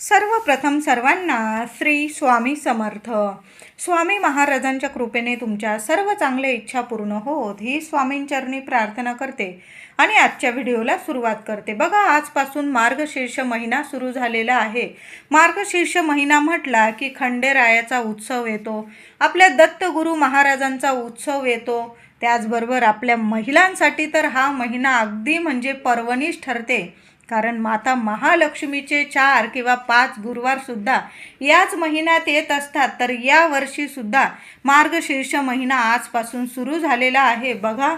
सर्वप्रथम सर्वांना श्री स्वामी समर्थ. स्वामी महाराजांच्या कृपेने तुमच्या सर्व चांगल्या इच्छा पूर्ण होत ही स्वामींचरणी प्रार्थना करते आणि आजच्या व्हिडिओला सुरुवात करते. बघा आजपासून मार्गशीर्ष महिना सुरू झालेला आहे. मार्गशीर्ष महिना म्हटला की खंडेरायाचा उत्सव येतो आपल्या दत्तगुरू महाराजांचा उत्सव येतो. त्याचबरोबर आपल्या महिलांसाठी तर हा महिना अगदी म्हणजे पर्वणीच ठरते. कारण माता महालक्ष्मीचे चार किंवा पाच गुरुवारसुद्धा याच महिन्यात येत असतात. तर या वर्षीसुद्धा मार्गशीर्ष महिना आजपासून सुरू झालेला आहे. बघा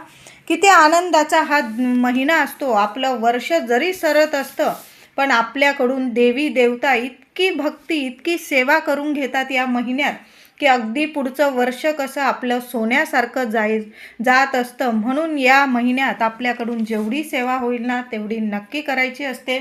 किती आनंदाचा हा महिना असतो. आपलं वर्ष जरी सरत असतं पण आपल्याकडून देवी देवता इतकी भक्ती इतकी सेवा करून घेतात या महिन्यात. की अगदी पुढचं वर्ष कसं आपलं सोन्यासारखं जाई जात असतं. म्हणून या महिन्यात आपल्याकडून जेवढी सेवा होईल ना तेवढी नक्की करायची असते.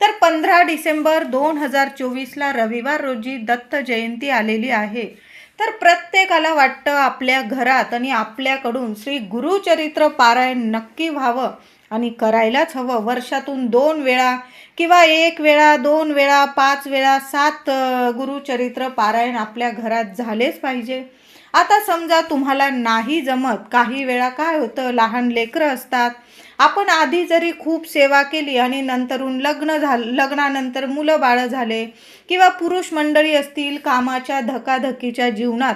तर पंधरा डिसेंबर दोन हजार चोवीसला रविवार रोजी दत्त जयंती आलेली आहे. तर प्रत्येकाला वाटतं आपल्या घरात आणि आपल्याकडून श्री गुरुचरित्र पारायण नक्की व्हावं आणि करायलाच हवं. वर्षातून दोन वेळा किंवा एक वेळा दोन वेळा पाच वेळा सात गुरुचरित्र पारायण आपल्या घरात झालेच पाहिजे. आता समजा तुम्हाला नाही जमत काही वेळा काय होतं लहान लेकरं असतात. आपण आधी जरी खूप सेवा केली आणि नंतरून लग्न झालं लग्नानंतर मुलं बाळं झाले किंवा पुरुष मंडळी असतील कामाच्या धकाधकीच्या जीवनात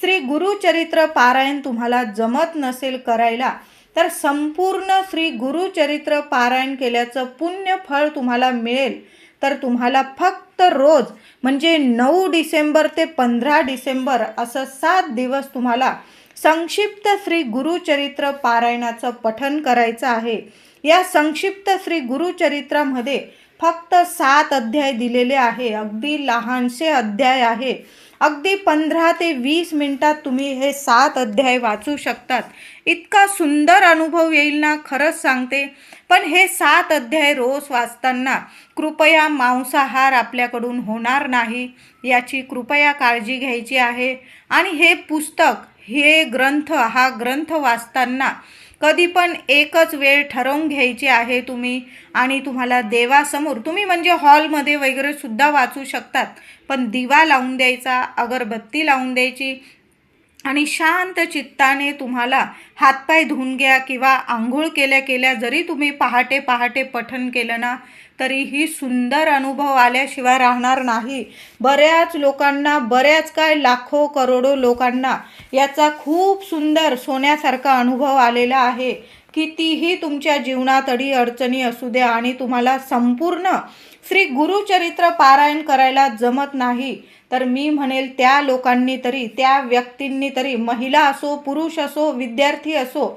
श्री गुरुचरित्र पारायण तुम्हाला जमत नसेल करायला तर संपूर्ण श्री गुरुचरित्र पारायण केल्याचं पुण्य फळ तुम्हाला मिळेल. तर तुम्हाला फक्त रोज म्हणजे नऊ डिसेंबर ते पंधरा डिसेंबर असं सात दिवस तुम्हाला संक्षिप्त श्री गुरुचरित्र पारायणाचं पठन करायचं आहे. या संक्षिप्त श्री गुरुचरित्रामध्ये फक्त सात अध्याय दिलेले आहे. अगदी लहानसे अध्याय आहे. अगदी पंधरा ते वीस मिनटात तुम्ही हे सात अध्याय वाचू शकतात. इतका सुंदर अनुभव येईल ना खरंच सांगते. पण हे सात अध्याय रोज वाचताना कृपया मांसाहार आपल्याकडून होणार नाही याची कृपया काळजी घ्यायची आहे. आणि हे पुस्तक हे ग्रंथ हा ग्रंथ वाचताना कधी पण एकच वेळ ठरवून घ्यायची आहे तुम्ही आणि तुम्हाला देवासमोर तुम्ही म्हणजे हॉलमध्ये वगैरे सुद्धा वाचू शकतात. पण दिवा लावून द्यायचा अगरबत्ती लावून द्यायची आणि शांत चित्ताने तुम्हाला हातपाय धुवून घ्या किंवा आंघोळ केल्या केल्या जरी तुम्ही पहाटे पहाटे पठण केलं ना तरीही सुंदर अनुभव आल्याशिवाय राहणार नाही. बऱ्याच लोकांना बऱ्याच काय लाखो करोडो लोकांना याचा खूप सुंदर सोन्यासारखा अनुभव आलेला आहे. कितीही तुमच्या जीवनात अडी अडचणी असू द्या आणि तुम्हाला संपूर्ण श्री गुरुचरित्र पारायण करायला जमत नाही तर मी म्हणेल त्या लोकांनी तरी त्या व्यक्तींनी तरी महिला असो पुरुष असो विद्यार्थी असो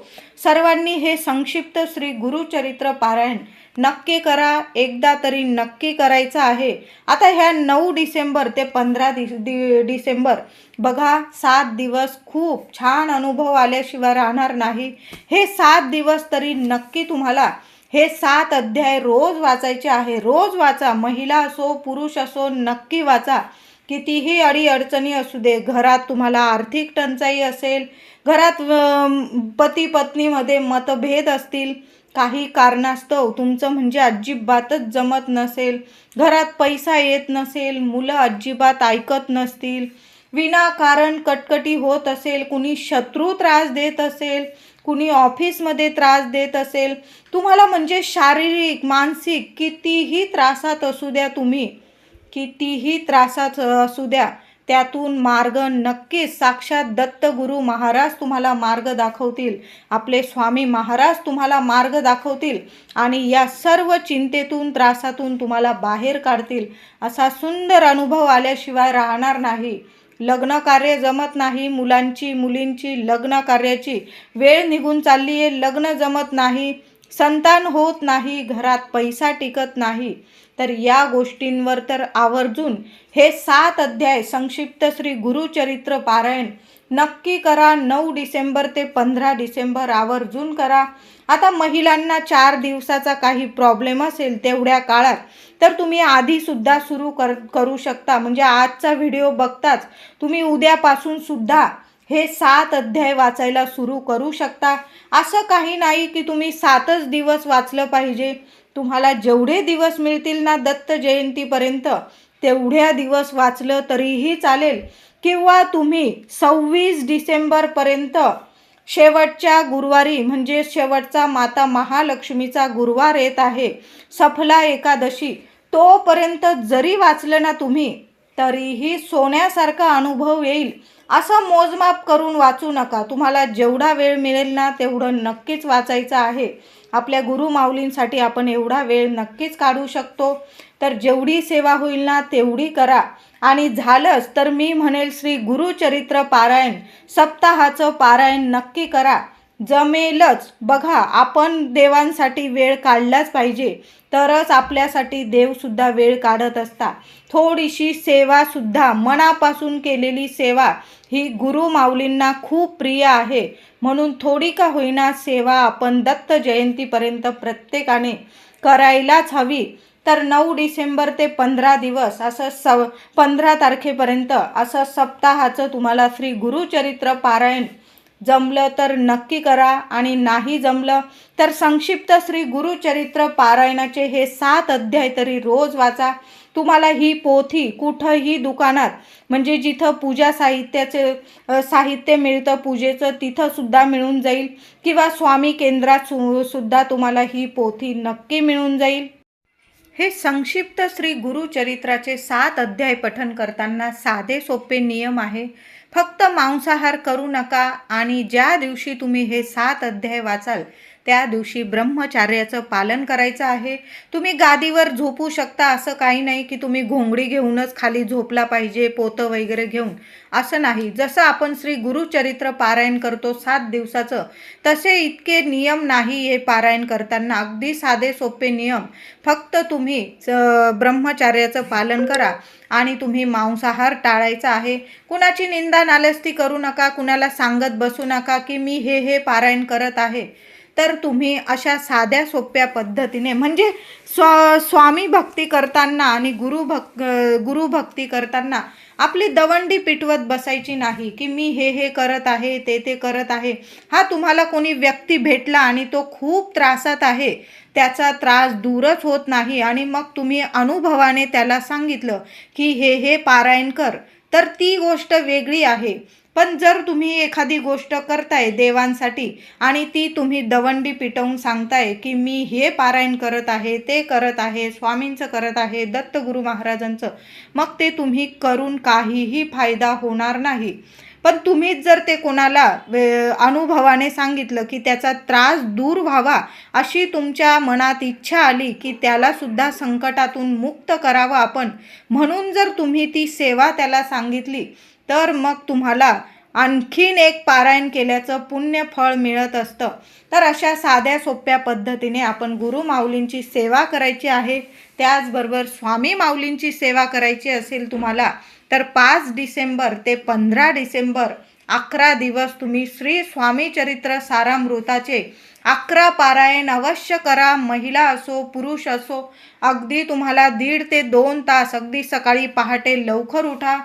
सर्वांनी हे संक्षिप्त श्री गुरुचरित्र पारायण नक्की करा एकदा तरी नक्की करायचं आहे. आता ह्या नऊ डिसेंबर ते पंधरा दि दि डिसेंबर बघा सात दिवस खूप छान अनुभव आल्याशिवाय राहणार नाही. हे सात दिवस तरी नक्की तुम्हाला हे सात अध्याय रोज वाचायचे आहे. रोज वाचा महिला असो पुरुष असो नक्की वाचा. कितीही अडी अडचणी असू दे घरात तुम्हाला आर्थिक टंचाई असेल घरात पती पत्नीमध्ये मतभेद असतील काही कारणास्तव तुमचं म्हणजे अजिबातच जमत नसेल घरात पैसा येत नसेल मुलं अजिबात ऐकत नसतील विनाकारण कटकटी होत असेल कुणी शत्रू त्रास देत असेल कुणी ऑफिसमध्ये त्रास देत असेल तुम्हाला म्हणजे शारीरिक मानसिक कितीही त्रासात असू द्या तुम्ही कितीही त्रासात असू द्या त्यातून मार्ग नक्कीच साक्षात दत्तगुरू महाराज तुम्हाला मार्ग दाखवतील. आपले स्वामी महाराज तुम्हाला मार्ग दाखवतील आणि या सर्व चिंतेतून त्रासातून तुम्हाला बाहेर काढतील. असा सुंदर अनुभव आल्याशिवाय राहणार नाही. लग्न कार्य जमत नाही मुलांची मुलींची लग्न कार्याची. वेळ निघून चालली आहे लग्न जमत नाही. संतान होत नाही घरात पैसा टिकत नाही तर या गोष्टींवर तर आवर्जून हे सात अध्याय संक्षिप्त श्री गुरुचरित्र पारायण नक्की करा. नऊ डिसेंबर ते पंधरा डिसेंबर आवर्जून करा. आता महिलांना चार दिवसाचा काही प्रॉब्लेम असेल तेवढ्या काळात तर तुम्ही आधीसुद्धा सुरू कर करू शकता. म्हणजे आजचा व्हिडिओ बघताच तुम्ही उद्यापासून सुद्धा हे सात अध्याय वाचायला सुरू करू शकता. असं काही नाही की तुम्ही सातच दिवस वाचलं पाहिजे. तुम्हाला जेवढे दिवस मिळतील ना दत्त जयंतीपर्यंत तेवढ्या दिवस वाचलं तरीही चालेल. किंवा तुम्ही सव्वीस डिसेंबरपर्यंत शेवटच्या गुरुवारी म्हणजे शेवटचा माता महालक्ष्मीचा गुरुवार येत आहे सफला एकादशी तोपर्यंत जरी वाचलं ना तुम्ही तरीही सोन्यासारखा अनुभव येईल. असं मोजमाप करून वाचू नका. तुम्हाला जेवढा वेळ मिळेल ना तेवढं नक्कीच वाचायचं आहे. आपल्या गुरु माऊलींसाठी आपण एवढा वेळ नक्कीच काढू शकतो. तर जेवढी सेवा होईल ना तेवढी करा. आणि झालंच तर मी म्हणेल श्री गुरुचरित्र पारायण. सप्ताहाचं पारायण नक्की करा. जमेलच. बघा आपण देवांसाठी वेळ काढलाच पाहिजे. तरच आपल्यासाठी देवसुद्धा वेळ काढत असता थोडीशी सेवासुद्धा मनापासून केलेली सेवा ही गुरु माऊलींना खूप प्रिय आहे. म्हणून थोडी का होईना सेवा आपण दत्त जयंतीपर्यंत प्रत्येकाने करायलाच हवी. तर नऊ डिसेंबर ते पंधरा दिवस असं स पंधरा तारखेपर्यंत असं सप्ताहाचं तुम्हाला श्री गुरुचरित्र पारायण जमलं तर नक्की करा आणि नाही जमलं तर संक्षिप्त श्री गुरुचरित्र पारायणाचे हे सात अध्याय तरी रोज वाचा. तुम्हाला ही पोथी कुठंही दुकानात म्हणजे जिथं पूजा साहित्याचे साहित्य मिळतं पूजेचं तिथं सुद्धा मिळून जाईल किंवा स्वामी केंद्रात सु सुद्धा तुम्हाला ही पोथी नक्की मिळून जाईल. हे संक्षिप्त श्री गुरुचरित्राचे सात अध्याय पठन करताना साधे सोपे नियम आहे. फक्त मांसाहार करू नका आणि ज्या दिवशी तुम्ही हे सात अध्याय वाचाल त्या दिवशी ब्रह्मचार्याचं पालन करायचं आहे. तुम्ही गादीवर झोपू शकता असं काही नाही की तुम्ही घोंगडी घेऊनच खाली झोपला पाहिजे पोतं वगैरे घेऊन. असं नाही. जसं आपण श्री गुरुचरित्र पारायण करतो सात दिवसाचं तसे इतके नियम नाही हे पारायण करताना. अगदी साधे सोपे नियम. फक्त तुम्ही ब्रह्मचार्याचं पालन करा आणि तुम्ही मांसाहार टाळायचा आहे. कुणाची निंदा नालस्ती करू नका कुणाला सांगत बसू नका की मी हे हे पारायण करत आहे. तर तुम्ही अशा साध्या सोप्या पद्धतीने म्हणजे स्व स्वामी भक्ती करताना आणि गुरु भक् गुरुभक्ती करताना आपली दवंडी पिटवत बसायची नाही की मी हे हे करत आहे ते ते करत आहे. हा तुम्हाला कोणी व्यक्ती भेटला आणि तो खूप त्रासात आहे त्याचा त्रास दूरच होत नाही आणि मग तुम्ही अनुभवाने त्याला सांगितलं की हे हे पारायण कर. तर ती गोष्ट वेगळी आहे. पण जर तुम्ही एखादी गोष्ट करताय देवांसाठी आणि ती तुम्ही दवंडी पिटवून सांगताय की मी हे पारायण करत आहे ते करत आहे स्वामींचं करत आहे दत्तगुरू महाराजांचं मग ते तुम्ही करून काहीही फायदा होणार नाही. पण तुम्हीच जर ते कोणाला अनुभवाने सांगितलं की त्याचा त्रास दूर व्हावा अशी तुमच्या मनात इच्छा आली की त्यालासुद्धा संकटातून मुक्त करावं आपण म्हणून जर तुम्ही ती सेवा त्याला सांगितली तर मग तुम्हाला आणखीन एक पारायण केल्याचं पुण्य फळ मिळत असतं. तर अशा साध्या सोप्या पद्धतीने आपण गुरु माऊलींची सेवा करायची आहे. त्याचबरोबर स्वामी माऊलींची सेवा करायची असेल तुम्हाला तर पाच डिसेंबर ते पंधरा डिसेंबर अकरा दिवस तुम्ही श्री स्वामी चरित्र सारामृताचे अकरा पारायण अवश्य करा. महिला असो पुरुष असो अगदी तुम्हाला दीड ते दोन तास अगदी सकाळी पहाटे लवकर उठा.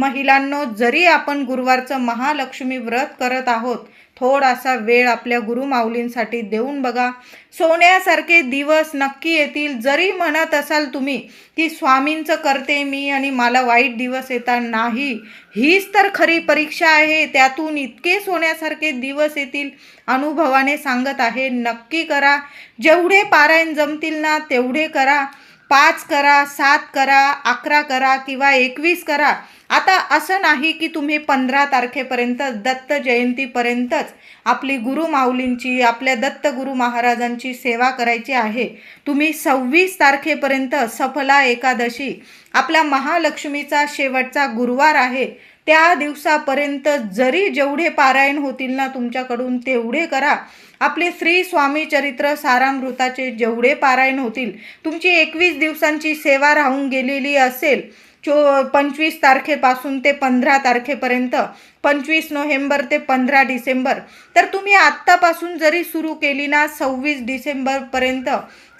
महिलांनो जरी आपण गुरुवारचं महालक्ष्मी व्रत करत आहोत थोडासा वेळ आपल्या गुरुमाऊलींसाठी देऊन बघा. सोन्यासारखे दिवस नक्की येतील. जरी म्हणत असाल तुम्ही की स्वामींचं करते मी आणि मला वाईट दिवस येतात. नाही. हीच तर खरी परीक्षा आहे. त्यातून इतके सोन्यासारखे दिवस येतील. अनुभवाने सांगत आहे नक्की करा. जेवढे पारायण जमतील ना तेवढे करा. पाच करा सात करा अकरा करा किंवा एकवीस करा. आता असं नाही की तुम्ही पंधरा तारखेपर्यंत दत्त जयंतीपर्यंतच आपली गुरु माऊलींची आपल्या दत्त गुरु महाराजांची सेवा करायची आहे. तुम्ही सव्वीस तारखेपर्यंत सफला एकादशी आपल्या महालक्ष्मीचा शेवटचा गुरुवार आहे. त्या दिवसापर्यंत जरी जेवढे पारायण होतील ना तुमच्याकडून तेवढे करा. आपले श्री स्वामी चरित्र सारामृताचे जेवढे पारायण होतील तुमची एकवीस दिवसांची सेवा राहून गेलेली असेल चो पंचवीस तारखेपासून ते पंधरा तारखेपर्यंत पंचवीस नोव्हेंबर ते पंधरा डिसेंबर. तर तुम्ही आत्तापासून जरी सुरू केली ना सव्वीस डिसेंबरपर्यंत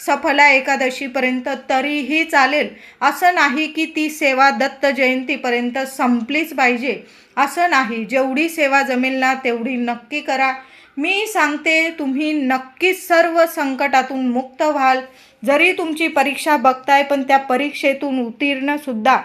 सफला एकादशीपर्यंत तरीही चालेल. असं नाही की ती सेवा दत्त जयंतीपर्यंत संपलीच पाहिजे. असं नाही. जेवढी सेवा जमेल ना तेवढी नक्की करा. मी सांगते तुम्ही नक्कीच सर्व संकटातून मुक्त व्हाल. जरी तुमची परीक्षा बघताय पण त्या परीक्षेतून उत्तीर्णसुद्धा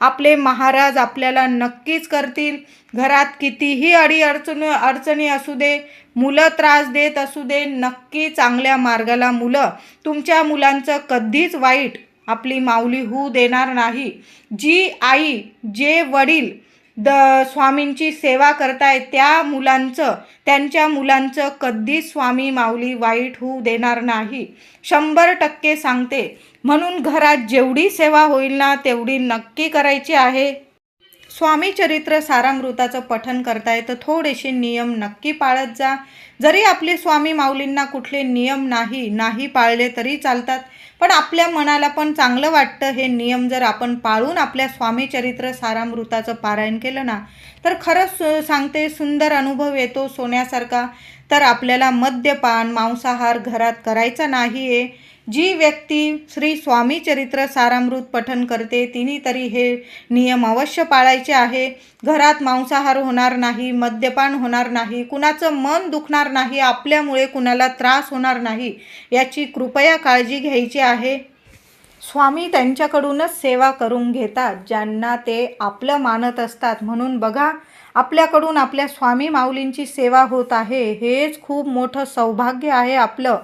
आपले महाराज आपल्याला नक्कीच करतील. घरात कितीही अडी अडचण अडचणी असू दे मुलं त्रास देत असू दे नक्की चांगल्या मार्गाला मुलं. तुमच्या मुलांचं कधीच वाईट आपली माऊली होऊ देणार नाही. जी आई जे वडील द स्वामींची सेवा करताय त्या मुलांचं त्यांच्या मुलांचं कधीच स्वामी माऊली वाईट होऊ देणार नाही. शंभर टक्के सांगते म्हणून घरात जेवढी सेवा होईल ना तेवढी नक्की करायची आहे. स्वामी चरित्र सारामृताचं पठन करताय तर थोडेसे नियम नक्की पाळत जा. जरी आपले स्वामी माऊलींना कुठले नियम नाही नाही पाळले तरी चालतात. पण आपल्या मनाला पण चांगलं वाटतं. हे नियम जर आपण पाळून आपल्या स्वामी चरित्र सारामृताचं पारायण केलं ना तर खरंच सांगते सुंदर अनुभव येतो सोन्यासारखा. तर आपल्याला मद्यपान मांसाहार घरात करायचा नाही आहे जी व्यक्ती श्री स्वामी चरित्र सारामृत पठन करते तिने तरी हे नियम अवश्य पाळायचे आहे. घरात मांसाहार होणार नाही मद्यपान होणार नाही कुणाचं मन दुखणार नाही आपल्यामुळे कुणाला त्रास होणार नाही याची कृपया काळजी घ्यायची आहे. स्वामी त्यांच्याकडूनच सेवा करून घेतात ज्यांना ते आपलं मानत असतात. म्हणून बघा आपल्याकडून आपल्या स्वामी माऊलींची सेवा होत आहे. हेच खूप मोठं सौभाग्य आहे आपलं.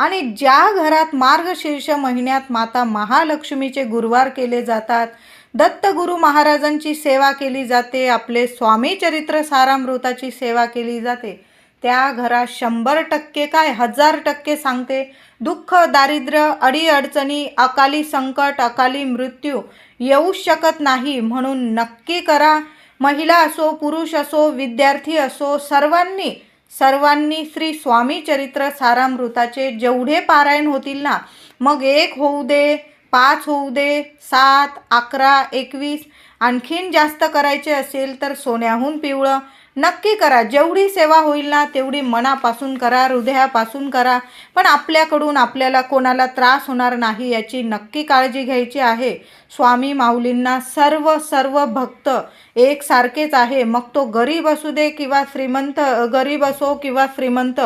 आणि ज्या घरात मार्गशीर्ष महिन्यात माता महालक्ष्मीचे गुरुवार केले जातात दत्तगुरू महाराजांची सेवा केली जाते आपले स्वामी चरित्र सारामृताची सेवा केली जाते. त्या घरात शंभर टक्के काय हजार टक्के सांगते दुःख दारिद्र्य अडीअडचणी अकाली संकट अकाली मृत्यू येऊच शकत नाही म्हणून नक्की करा. महिला असो पुरुष असो विद्यार्थी असो सर्वांनी सर्वांनी श्री स्वामी चरित्र सारामृताचे जेवढे पारायण होतील ना मग एक होऊ दे पाच होऊ दे सात अकरा एकवीस आणखीन जास्त करायचे असेल तर सोन्याहून पिवळं. नक्की करा जेवढी सेवा होईल ना तेवढी मनापासून करा हृदयापासून करा. पण आपल्याकडून आपल्याला कोणाला त्रास होणार नाही याची नक्की काळजी घ्यायची आहे. स्वामी माऊलींना सर्व सर्व भक्त एकसारखेच आहे. मग तो गरीब असू दे किंवा श्रीमंत गरीब असो किंवा श्रीमंत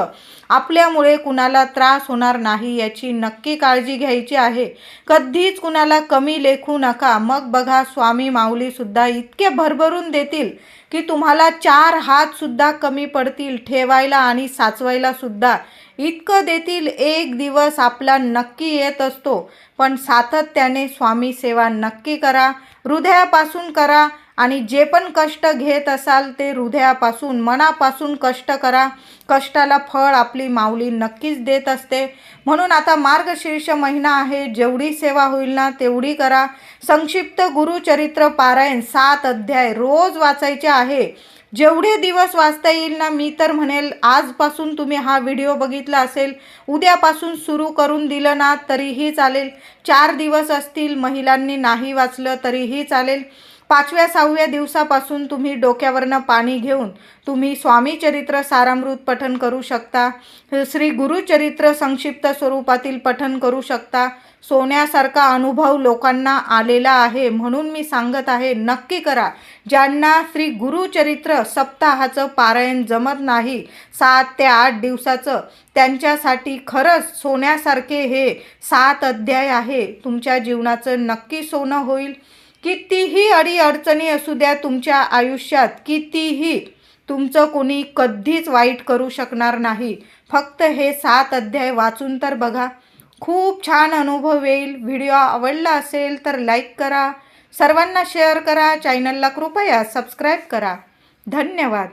आपल्यामुळे कुणाला त्रास होणार नाही याची नक्की काळजी घ्यायची आहे. कधीच कुणाला कमी लेखू नका. मग बघा स्वामी माऊलीसुद्धा इतके भरभरून देतील की तुम्हाला चार हातसुद्धा कमी पडतील. ठेवायला आणि साचवायला सुद्धा. इतकं देतील एक दिवस आपला नक्की येत असतो. पण सातत्याने स्वामी सेवा नक्की करा. हृदयापासून करा. आणि जे पण कष्ट घेत असाल ते हृदयापासून मनापासून कष्ट करा. कष्टाला फळ आपली माऊली नक्कीच देत असते. म्हणून आता मार्गशीर्ष महिना आहे. जेवढी सेवा होईल ना तेवढी करा. संक्षिप्त गुरुचरित्र पारायण सात अध्याय रोज वाचायचे आहे. जेवढे दिवस वाचता येईल ना मी तर म्हणेल आजपासून तुम्ही हा व्हिडिओ बघितला असेल. उद्यापासून सुरू करून दिलं ना तरीही चालेल. चार दिवस असतील महिलांनी नाही वाचलं तरीही चालेल. पाचव्या सहाव्या दिवसापासून तुम्ही डोक्यावरनं पाणी घेऊन तुम्ही स्वामी चरित्र सारामृत पठन करू शकता. श्री गुरुचरित्र संक्षिप्त स्वरूपातील पठन करू शकता. सोन्यासारखा अनुभव लोकांना आलेला आहे म्हणून मी सांगत आहे नक्की करा. ज्यांना श्री गुरुचरित्र सप्ताहाचं पारायण जमत नाही सात ते आठ दिवसाचं त्यांच्यासाठी खरंच सोन्यासारखे हे सात अध्याय आहे. तुमच्या जीवनाचं नक्की सोनं होईल. कितीही अडीअडचणी असू द्या तुमच्या आयुष्यात कितीही तुमचं कोणी कधीच वाईट करू शकणार नाही. फक्त हे सात अध्याय वाचून तर बघा. खूप छान अनुभव येईल. व्हिडिओ आवडला असेल तर लाईक करा. सर्वांना शेअर करा. चॅनलला कृपया सबस्क्राईब करा. धन्यवाद.